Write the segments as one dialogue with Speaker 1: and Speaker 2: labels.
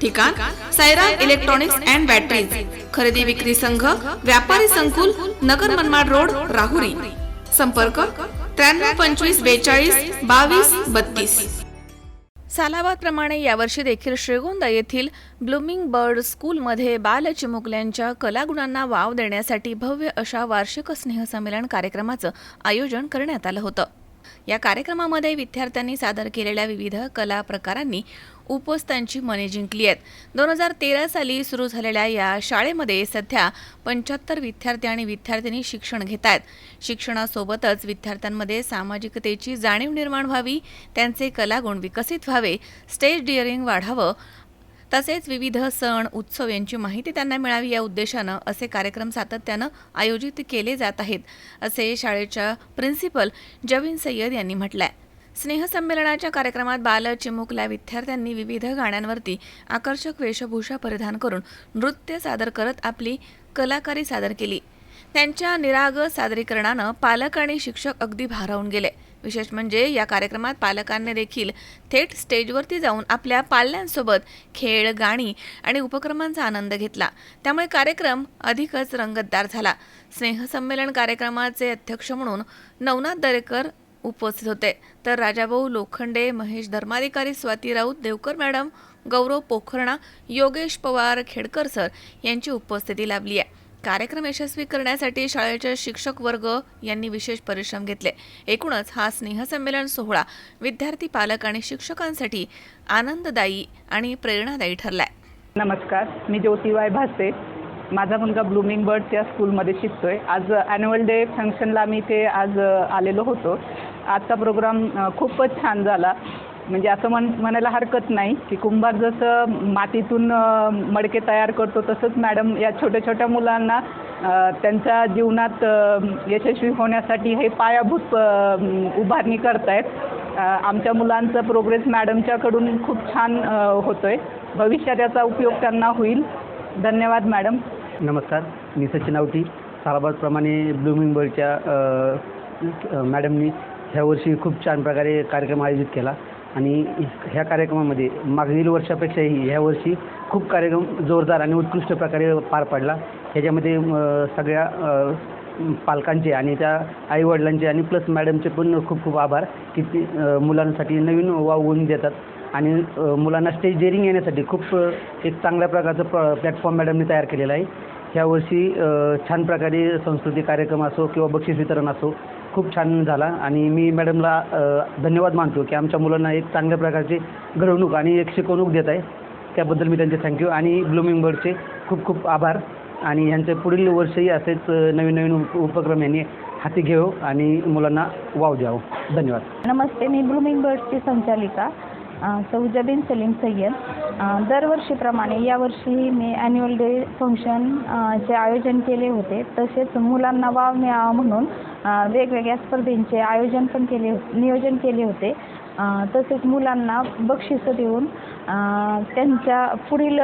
Speaker 1: ठिकाण Saira electronics and batteries खरेदी विक्री संघ व्यापारी संकुल नगर मनमाड रोड राहुरी. संपर्क त्र्याण्णव पंचवीस बेचाळीस बावीस बत्तीस.
Speaker 2: सालाबादप्रमाणे यावर्षी देखील श्रीगोंदा येथील ब्लूमिंग बर्ड स्कूलमध्ये बालचिमुकल्यांच्या कलागुणांना वाव देण्यासाठी भव्य अशा वार्षिक स्नेहसंमेलन कार्यक्रमाचं आयोजन करण्यात आलं होतं. या कार्यक्रमामध्ये विद्यार्थ्यांनी सादर केलेल्या विविध कला प्रकारांनी उपस्थांची मने जिंकली आहेत. दोन हजार तेरा साली सुरू झालेल्या या शाळेमध्ये सध्या पंच्याहत्तर विद्यार्थी आणि विद्यार्थिनी शिक्षण घेत आहेत. शिक्षणासोबतच विद्यार्थ्यांमध्ये सामाजिकतेची जाणीव निर्माण व्हावी त्यांचे कलागुण विकसित व्हावे स्टेज डिअरिंग वाढावं तसेच विविध सण उत्सव यांची माहिती त्यांना मिळावी या उद्देशानं असे कार्यक्रम सातत्यानं आयोजित केले जात आहेत असे शाळेच्या प्रिन्सिपल जवीन सय्यद यांनी म्हटलंय. स्नेहसंमेलनाच्या कार्यक्रमात बाल चिमुकल्या विद्यार्थ्यांनी विविध गाण्यांवरती आकर्षक वेशभूषा परिधान करून नृत्य सादर करत आपली कलाकारी सादर केली. त्यांच्या निराग सादरीकरणानं पालक आणि शिक्षक अगदी भारावून गेले. विशेष म्हणजे या कार्यक्रमात पालकांनी देखील थेट स्टेजवरती जाऊन आपल्या पाल्यांसोबत खेळ गाणी आणि उपक्रमांचा आनंद घेतला. त्यामुळे कार्यक्रम अधिकच रंगतदार झाला. स्नेहसंमेलन कार्यक्रमाचे अध्यक्ष म्हणून नवनाथ दरेकर उपस्थित होते. तर राजाभाऊ लोखंडे महेश धर्माधिकारी स्वाती राऊत देवकर मॅडम गौरव पोखरणा योगेश पवार खेडकर सर यांची उपस्थिती लाभली आहे. कार्यक्रम यशस्वी करण्यासाठी शाळेचे शिक्षक वर्ग यांनी विशेष परिश्रम घेतले. एकूणच हा स्नेहसंमेलन सोहळा विद्यार्थी पालक आणि शिक्षकांसाठी आनंददायी आणि प्रेरणादायी ठरलाय.
Speaker 3: नमस्कार मी ज्योतिबाई भासे. माझा मुलगा ब्लूमिंग बर्डच्या स्कूलमध्ये शिकतोय. आज ॲन्युअल डे फंक्शनला मी ते आज आलेलो होतो. आजचा प्रोग्राम खूपच छान झाला. म्हणजे असं म्हण म्हणायला हरकत नाही की कुंभार जसं मातीतून मडके तयार करतो तसंच मॅडम या छोट्या छोट्या मुलांना त्यांच्या जीवनात यशस्वी होण्यासाठी हे पायाभूत उभारणी करतायत. आमच्या मुलांचं प्रोग्रेस मॅडमच्याकडून खूप छान होतो होतोय. भविष्यात याचा उपयोग त्यांना होईल. धन्यवाद मॅडम.
Speaker 4: नमस्कार. मी सचिन आवटी. सालाबादप्रमाणे ब्लूमिंग बर्डच्या मॅडमनी ह्या वर्षी खूप छान प्रकारे कार्यक्रम आयोजित केला. आणि ह्या कार्यक्रमामध्ये मागील वर्षापेक्षाही ह्या वर्षी खूप कार्यक्रम जोरदार आणि उत्कृष्ट प्रकारे पार पाडला. ह्याच्यामध्ये सगळ्या पालकांचे आणि त्या आईवडिलांचे आणि प्लस मॅडमचे पण खूप खूप आभार की ती मुलांसाठी नवीन वावून देतात. आणि मुलांना स्टेज डेअरिंग येण्यासाठी खूप एक चांगल्या प्रकारचं प्र प्लॅटफॉर्म मॅडमने तयार केलेला आहे. ह्यावर्षी छान प्रकारे सांस्कृतिक कार्यक्रम असो किंवा बक्षीस वितरण असो खूप छान झाला आणि मी मॅडमला धन्यवाद मानतो की आमच्या मुलांना एक चांगल्या प्रकारची घडवणूक आणि एक शिकवणूक देत आहे. त्याबद्दल मी त्यांचे थँक्यू आणि ब्लूमिंग बर्डचे खूप खूप आभार आणि ह्यांचे पुढील वर्षही असेच नवीन नवीन उपक्रम यांनी हाती घेऊ आणि मुलांना वाव द्यावं. धन्यवाद.
Speaker 5: नमस्ते मी ब्लूमिंग बर्डची संचालिका सौजाबीन सलीम सय्यद. दरवर्षीप्रमाणे यावर्षीही मी ॲन्युअल डे फंक्शन चे आयोजन केले होते. तसेच मुलांना वाव मिळावा म्हणून वेगवेगळ्या स्पर्धेंचे आयोजन पण केले नियोजन केले होते. तसेच मुलांना बक्षिसं देऊन त्यांच्या पुढील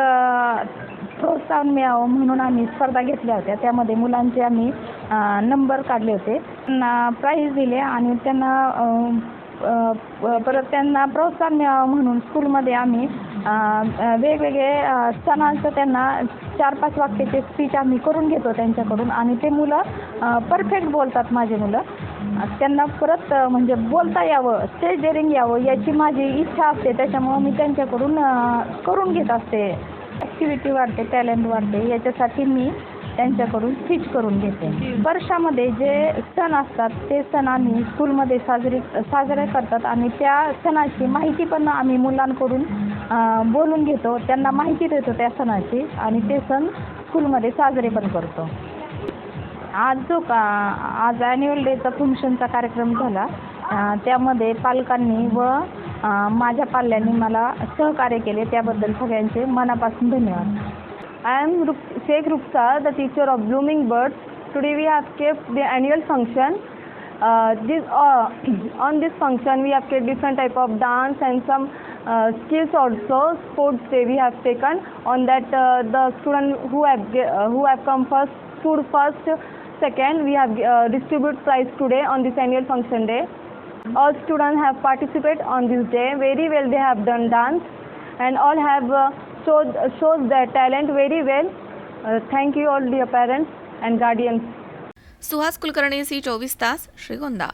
Speaker 5: प्रोत्साहन मिळावं म्हणून आम्ही स्पर्धा घेतल्या होत्या. त्यामध्ये मुलांचे आम्ही नंबर काढले होते. त्यांना प्राईज दिले आणि त्यांना परत त्यांना प्रोत्साहन मिळावं म्हणून स्कूलमध्ये आम्ही वेगवेगळे सणांचं त्यांना चार पाच वाक्याचे स्पीच आम्ही करून घेतो त्यांच्याकडून आणि ते मुलं परफेक्ट बोलतात माझे मुलं. त्यांना परत म्हणजे बोलता यावं स्टेज डेअरिंग यावं याची माझी इच्छा असते. त्याच्यामुळं मी त्यांच्याकडून करून घेत असते. ॲक्टिव्हिटी वाढते टॅलेंट वाढते. याच्यासाठी मी त्यांच्याकडून स्टिच करून घेते. वर्षामध्ये जे सण असतात ते सण आम्ही स्कूलमध्ये साजरी साजरे करतात आणि त्या सणाची माहिती पण आम्ही मुलांकडून बोलून घेतो. त्यांना माहिती देतो त्या सणाची आणि ते सण स्कूलमध्ये साजरे पण करतो. आज जो का आज ॲन्युअल डेचा फंक्शनचा कार्यक्रम झाला त्यामध्ये पालकांनी व माझ्या पाल्यांनी मला सहकार्य केले. त्याबद्दल सगळ्यांचे मनापासून धन्यवाद.
Speaker 6: I am Ruk- Sheikh Ruksa, the teacher of Blooming Birds. Today we have kept the annual function. Uh, this, uh, on this function we have kept different type of dance and some uh, skills also. Sports day we have taken. On that uh, the student who have uh, who have come first, stood first, second we have uh, distribute prize today on this annual function day. All students have participated on this day. Very well they have done dance and all have uh, shows their talent very well. Uh, thank you all dear parents and guardians.
Speaker 2: Suhas Kulkarni C चोवीस तास श्रीगोंदा